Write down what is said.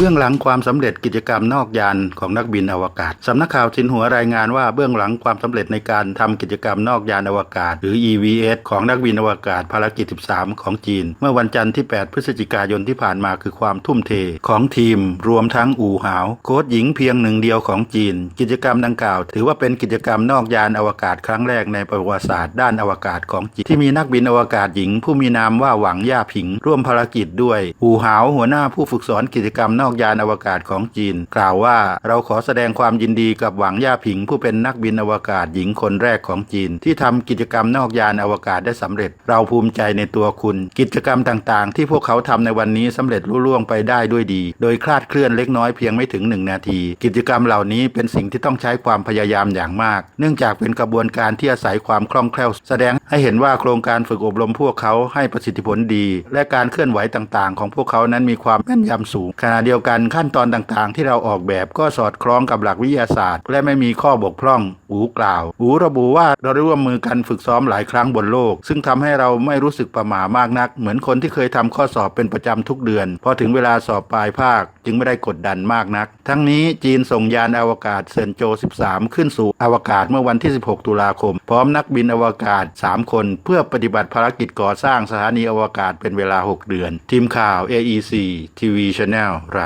เบื้องหลังความสำเร็จกิจกรรมนอกยานของนักบินอวกาศสำนักข่าวสินหัวรายงานว่าเบื้องหลังความสำเร็จในการทำกิจกรรมนอกยานอวกาศ หรือ EVS ของนักบินอวกาศภารกิจ 13 ของจีน เมื่อวันจันทร์ที่ 8 พฤศจิกายนที่ผ่านมาคือความทุ่มเท ของทีม รวมทั้งอู่หาว โค้ชหญิงเพียงหนึ่งเดียวของจีน กิจกรรมดังกล่าว ถือว่าเป็นกิจกรรมนอกยานอวกาศครั้งแรกในประวัติศาสตร์ด้านอวกาศของจีนที่มีนักบินอวกาศหญิง ผู้มีนามว่าหวังย่าผิง ร่วมภารกิจด้วย อู่หาวหัวหน้าผู้ฝึกสอนกิจกรรมนอกยานอวกาศของจีน กล่าวว่าเราขอแสดงความยินดีกับหวังย่าผิง ผู้เป็นนักบินอวกาศหญิงคนแรกของจีน ที่ทำกิจกรรมนอกยานอวกาศได้สำเร็จ เราภูมิใจในตัวคุณ กิจกรรมต่างๆ ที่พวกเขาทำในวันนี้สำเร็จลุล่วงไปได้ด้วยดี โดยคลาดเคลื่อนเล็กน้อยเพียงไม่ถึงหนึ่งนาที กิจกรรมเหล่านี้เป็นสิ่งที่ต้องใช้ความพยายามอย่างมาก เนื่องจากเป็นกระบวนการที่อาศัยความคล่องแคล่ว แสดงให้เห็นว่าโครงการฝึกอบรมพวกเขาให้ประสิทธิผลดี และการเคลื่อนไหวต่างๆ ของพวกเขานั้นมีความแม่นยำสูงขณะเดียวกันขั้นตอนต่างๆ ที่เราออกแบบก็สอดคล้องกับหลักวิทยาศาสตร์ และไม่มีข้อบกพร่องอูกล่าวอูระบุว่าเราได้ร่วมมือกันฝึกซ้อมหลายครั้งบนโลก ซึ่งทำให้เราไม่รู้สึกประหม่ามากนัก เหมือนคนที่เคยทำข้อสอบเป็นประจำทุกเดือน พอถึงเวลาสอบปลายภาค จึงไม่ได้กดดันมากนัก ทั้งนี้จีนส่งยานอวกาศเซินโจ 13 ขึ้นสู่อวกาศเมื่อวันที่ 16 ตุลาคม พร้อมนักบินอวกาศ 3 คน เพื่อปฏิบัติภารกิจก่อสร้างสถานีอวกาศเป็นเวลา 6 เดือน ทีมข่าว AEC TV Channel ร